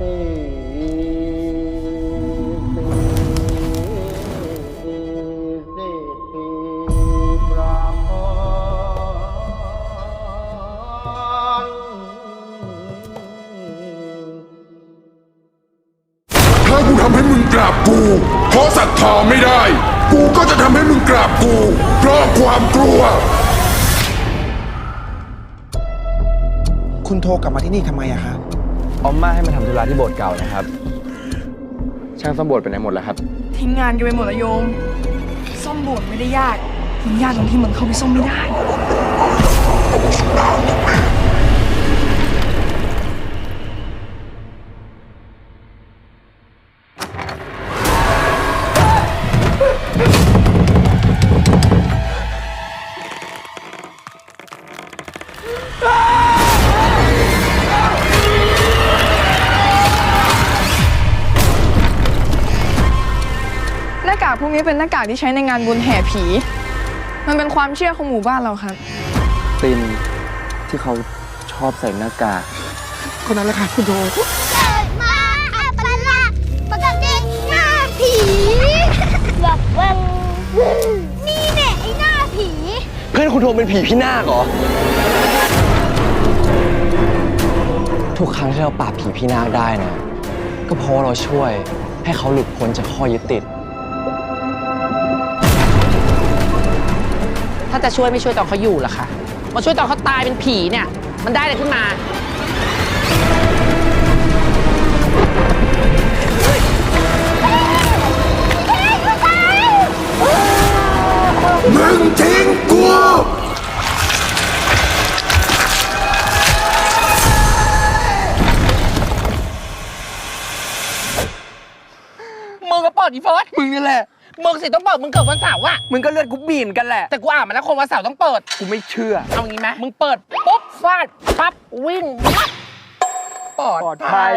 ถ้ากูทำให้มึงกราบกู เพราะศรัทธาไม่ได้ กูก็จะทำให้มึงกราบกู เพราะความกลัว คุณโทรกลับมาที่นี่ทำไมอะคะ ออมมาให้มาทำธุระที่โบสถ์เก่านะครับ ช่างซ่อมโบสถ์ไปไหนหมดแล้วครับ ทิ้งงานกันไปหมดแล้วโยม ซ่อมโบสถ์ไม่ได้ยาก มันยากตรงที่มึงเข้าไปซ่อมไม่ได้ เป็นหน้ากากที่ใช้ในงานบุญแห่ผี มันเป็นความเชื่อของหมู่บ้านเราครับตินที่เขาชอบใส่หน้ากากคนนั้นแหละค่ะคุณโทรเกิดมาอัปลักษณ์ปกติหน้าผีแบบวังนี่แน่ไอ้หน้าผี เพื่อนคุณโทเป็นผีพี่นาคเหรอ ทุกครั้งที่เราปราบผีพี่นาคได้นะ ก็เพราะว่าเราช่วยให้เขาหลุดพ้นจากข้อยึดติด ถ้าจะช่วยไม่ช่วยตอนเขาอยู่ล่ะคะมาช่วยตอนเขาตายเป็นผีเนี่ย มันได้อะไรขึ้นมามึงทิ้งกูมึงก็เปิดอีเฟิร์สมึงนี่แหละ มึงสิต้องเปิดมึงเกิดวันเสาร์อะมึงก็เลือดกูบีนกันแหละ แต่กูอ่านมาแล้วคนวันเสาร์ต้องเปิด กูไม่เชื่อ เอางี้ไหมมึงเปิดปุ๊บฟาดปั๊บวิ่งปั๊บปลอดปลอดภัย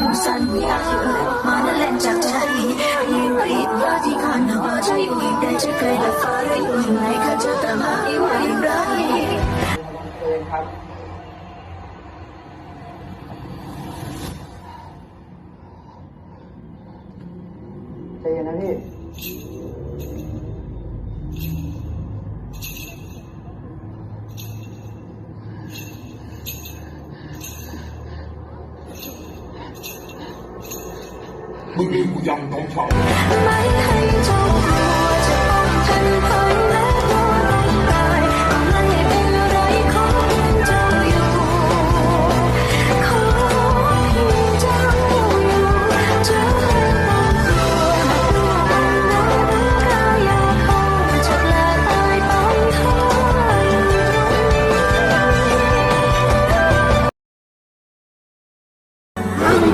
मुसन मान लन चक्षरी रीत बाजी खान बाजी हुई डच कर दफारी हुई मैं का जो तमाही हुई राही ใจเย็นนะพี่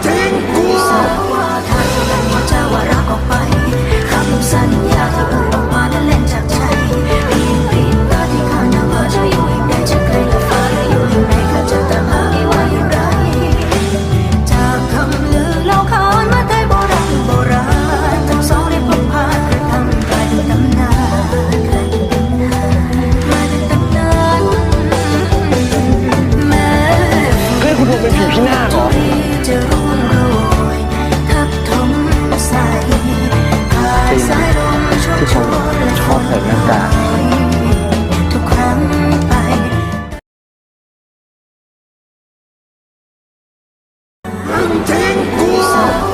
听过。よ国。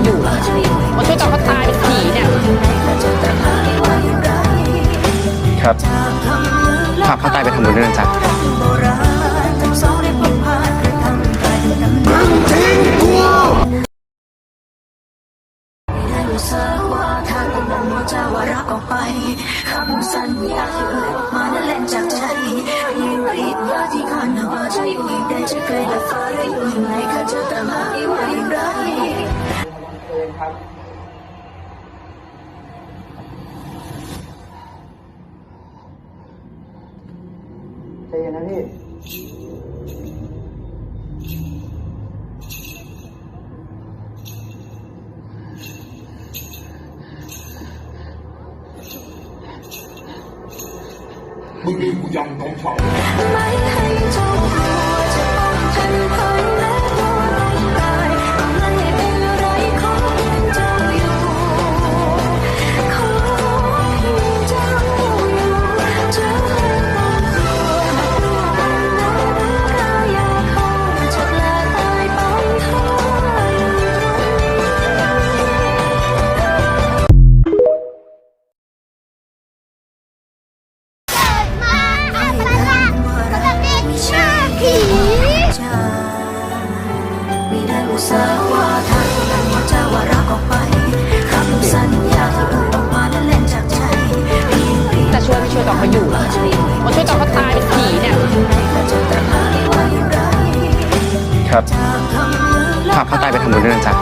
มันอยู่มัช่วยจับเขาตายเป็นผีเนี่ยครับพาเขาตายไปทำบุญด้วยนะจ๊ะ 再见大力 ครับพาพ่อตายไปทำบุญด้วยนะจ๊ะ